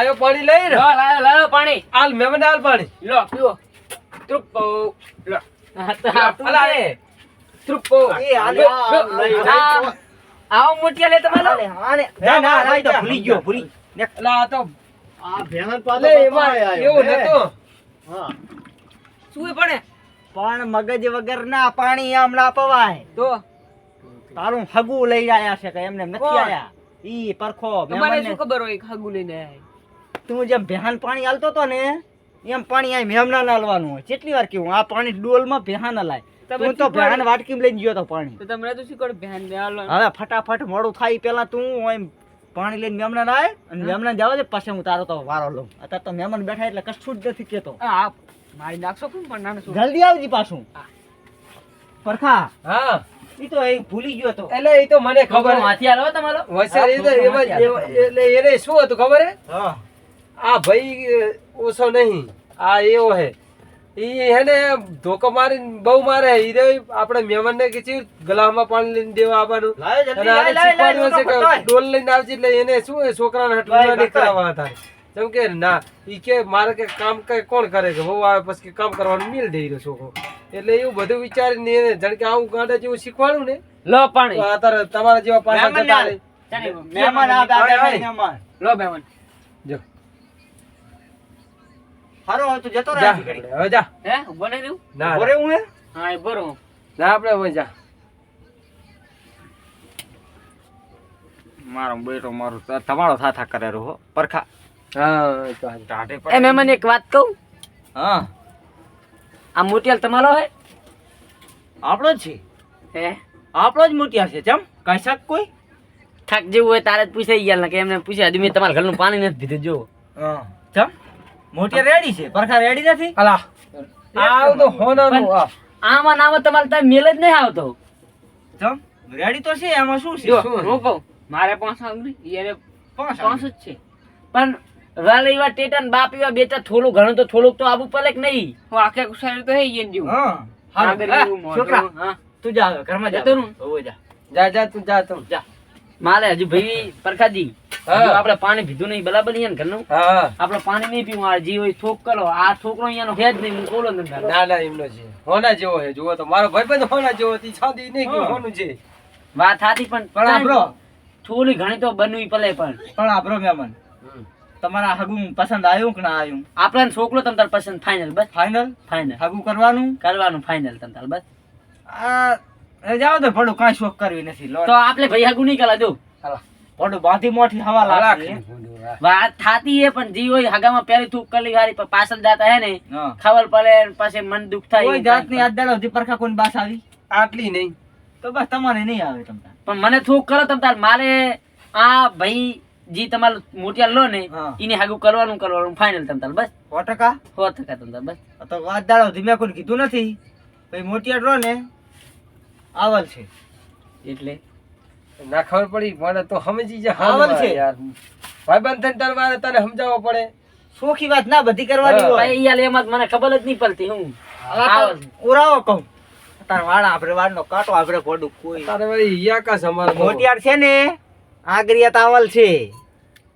આયો પાણી લઈ લો લાયો લાયો પાણી. હાલ મહેમાન આલ પાણી. લો પીઓ ત્રુપ્પો લો. હા તો આપું અલા, છે. ત્રુપ્પો એ હાલે, આ લો, લઈ, લઈ. આ- આવો મોટિયા લે તમારો. હાલે. ના ના ના, તો ભૂલી ગયો ભૂલી. આ તો આ ભેણન પાલે એમાં એવું નતો. હા. સુઈ પડે. પણ મગજ વગર ના પાણી આમ ના પવાય. તો? તારું હગુ લઈ આયા છે કે એમને નથી? આયા? ઈ પરખો મહેમાનને- શું ખબર હોય હગુ લઈને આયા તું જેમ ભેહાન પાણી હાલતો હતો ને એમ પાણી અહીં મેમના નાલવાનું હોય. કેટલી વાર કેવું આ પાણી ડોલમાં ભેહાન હલાય તું તો શીખવાડો. ભેહાન વાટકીમાં લઈને ગયો તો પાણી. તો તમને તો શું કરો ધ્યાન દે હાલો હવે ફટાફટ મોડું થાય પેલા તું એમ પાણી લઈને મેમના આવે અને મેમના જવા દે પછી હું તારો તો વારો લઉં. અત્યારે તો મેમન બેઠા એટલે કશું જ નથી કેતો આ આ મારી નાખશો કોણ પણ નાનું જલ્દી આવજી પાછું. પરખા. હા. ઈ તો એ ભૂલી ગયો તો એટલે એ તો મને ખબર હાથી હાલો તમારો? વસાર એ એટલે એને શું હતું ખબર હે? હા. આ ભાઈ ઓછો નહીં. આ એવો હે. ઈ હેને ધોકો મારી બહુ મારે ઈ રે આપણે મહેમાન ને કીધું ગલામાં પાણી લઈને દેવા આવવાનું. અને આને લાય, લાય, લાય, શીખવાડ્યું હશે કે ડોલ લઈને આવજે એટલે એને શું છોકરાને હટવા નહીં કરાવવા હતા. જેમ કે ના ઈ કે મારે કે કામ કે કોણ કરે કે બહુ આવે પછી કે કામ કરવાનું મિલ દે ઈ રહ્યો છોકરો. એટલે એવું બધું વિચારીને એને જણ કે આવું ગાંડા જેવું શીખવાડું ને લો પાણી. અત્યારે તમારા જેવા પાછા જતા ને મહેમાન આ દાદા આય, ભાઈ આય. મહેમાન. લો મહેમાન. જો. હારો હવે તું જતો રહે જા. છે ઘડી. હવે જા. હે ઊભો નહીં રહ્યું? ના ઘરે હું હે? હા એ બરો ના આપણે હવે જા. મારો બેટો મારો તમારો થાથા કરે રહો પરખા. હા એ તો એ મેમન એક વાત કહું? હા. આ મોટિયાલ તમારો હે? આપણો જ છે. હે? આપણો જ મોટિયા છે ચમ? કઈ શક કોઈ? થાક જેવું હોય તારે જ પૂછાઈ ગયા ને કે એમને પૂછ્યા મેં તમારા ઘરનું પાણી નથી પીધું જો હા. ચમ? મોટિયા રેડી છે. પરખા રેડી નથી? અલા આવ તો હોનાનું આ આમાં નામ તમારે ત્યાં મેલ જ નહીં આવતો. જમ રેડી તો છે એમાં શું છે? હું કહું મારે પાંચ આંગળી એને પાંચ પાંચ જ છે. પણ વાલે એવા ટેટન બાપ એવા બેટા થોડું ઘણું તો થોડુંક તો આવું પડે કે નહીં? હું આખે શરીર તો હે ઈ જેવું. હા. છોકરા. તું જા ઘરમાં જતો રહું? જા. જા જા તું જા તું. જા. મારે હજુ ભાઈ પરખાજી હજુ પાણી પીધું નહીં બરાબર અહીંયા ઘરનું? આપડે પાણી નહીં પીવું આ જી હોય થોક કરો. આ છોકરો અહીંયાનો હે જ નહીં હું કોલો ના ના એમનો છે. હોના જેવો છે જુઓ તો. મારો ભાઈબંધ હોના જેવો હતી છાદી નહીં કે હોનું છે. વાત સાચી પણ પણ આપણો થોડી ઘણી તો બનવી પડે પણ. પણ આપણો મેમન તમારા હગું પસંદ આવ્યું કે ના આવ્યું? આપણે છોકરો તમ તાર પસંદ ફાઇનલ બસ. ફાઇનલ ફાઇનલ હગું કરવાનું? કરવાનું ફાઇનલ તમ તાર બસ. આ જાવ જાઓ તો ભડો કાંઈ શોખ કરવી નથી લો તો આપણે ભાઈ હગું નહીં કરા જો. ભડું બાધી મોઠી હવા લાગે. વાત થાતી હે પણ જી હગામાં પહેલી થૂક કરી ગાડી પર પાછળ જાતા હે ને ખબર પડે ને પછી મન દુખ થાય કોઈ જાતની અડ્ડાડો હજી પરખા કોઈ બાસ આવી? આટલી નહીં. તો બસ તમારે નહીં આવે તમને પણ મને થૂક કરો તમ તાર મારે આ ભાઈ જી તમારું મોટિયા લો ને. એને હાગું કરવાનું કરવાનું ફાઇનલ તમ તાર બસ. સો ટકા? સો ટકા તમ તાર બસ. તો અડ્ડાડો ધીમે કોઈ કીધું નથી. ભાઈ મોટિયા અડરો ને આવલ છે. એટલે? ના ખબર પડી મને તો સમજી જ આવલ છે. યાર. ભાઈબંધ થઈને તારે મારે તને સમજાવવો પડે. સોખી વાત ના બધી કરવાની. હોય. ભાઈ યાર એમાં મને ખબર જ નહીં પડતી હું. ઉરાવો કહું. તાર વાળા આપણે વાળનો કાટો આપણે પડું કોઈ. તારે વળી યાકા કા સમાર મોટિયાર છે ને આગરિયા તાવલ છે.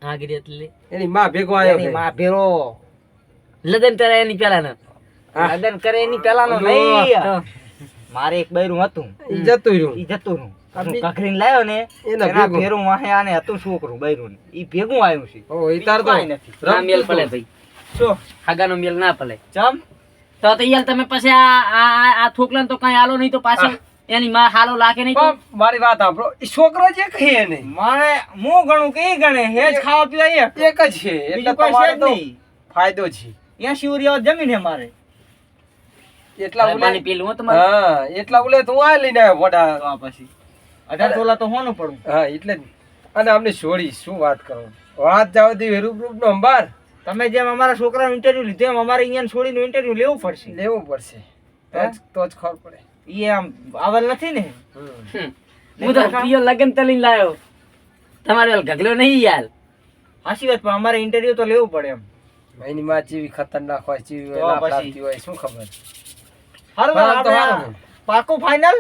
આગળ એટલે? એની માં ભેગો આવ્યો એની. માં ભેરો. લગન કરે એની પેલા ના લગન કરે એની પેલા નો નહીં. મારે એક બૈરું હતું. ઈ જતું રહ્યું. ઈ જતું રહ્યું. કકરીને લાયો ને એના. ભેરું વાહે આને હતું છોકરું બૈરું ઈ ભેગું આવ્યું છે. ઓ ઈ તાર તો ના મેલ રમતું ભાઈ. શું હાગાનો મેલ ના પડે ચમ. તો તો યાર તમે પછી આ આ આ- આ તો કઈ આલો નહીં તો પાછળ એની માં હાલો લાગે નહીં મારી વાત સાંભળો. ઈ છોકરો જે કહે ને મારે હું ગણું કે ઈ ગણે? હેજ ખાવા પીવા એક. એક જ છે. એટલે તમારે તો ફાયદો છે. ત્યાં શિવરિયા જમીન હે મારે. એટલા ઉલે પાણી પી લઉં હો તમારે? હા એટલા ઉલે તો આ લઈને આવ્યો વડા. પછી. અઢાર તોલા તો હોનું પડું હા એટલે જ. અને અમને છોડી શું વાત કરો? વાત જાવ દી રૂપ રૂપ નો અંબાર. તમે જેમ અમારા છોકરાનું ઇન્ટરવ્યુ લીધું એમ અમારે અહીંયા છોડીનું ઇન્ટરવ્યુ લેવું પડશે. લેવું પડશે. તો જ- તો જ ખબર પડે. એ આમ આવલ નથી ને? હું તો પ્રિય લગન તલીન લાયો. તમારે ગગલો નહીં યાર. હાસી વાત પણ અમારે ઇન્ટરવ્યુ તો લેવું પડે એમ. એની માં ચીવી ખતરનાક હોય ચીવી હોય શું ખબર? હારું હા, તો પાકું ફાઇનલ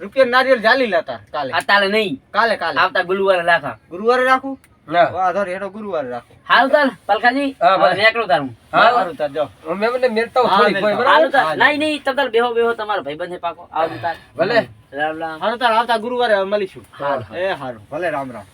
રૂપિયા નારિયેલ જાલી લેતા કાલે. આ નહીં. કાલે કાલે. આવતા ગુરુવારે રાખા ગુરુવારે રાખું? વાંધો ગુરુવારે રાખો. હાલ તાર પલખાજી. હા, ભલે. હવે નીકળો તાર હું. હા, તાર જાઓ. અમે મને મેળતા થોડી કોઈ બરાબર નહીં નહીં તમે તાર બેહો બેહો તમારો ભાઈબંધ પાકો. આવજો તાર. ભલે. રામ રામ. સારું તાર આવતા ગુરુવારે મળીશું. એ હારું. ભલે રામ રામ.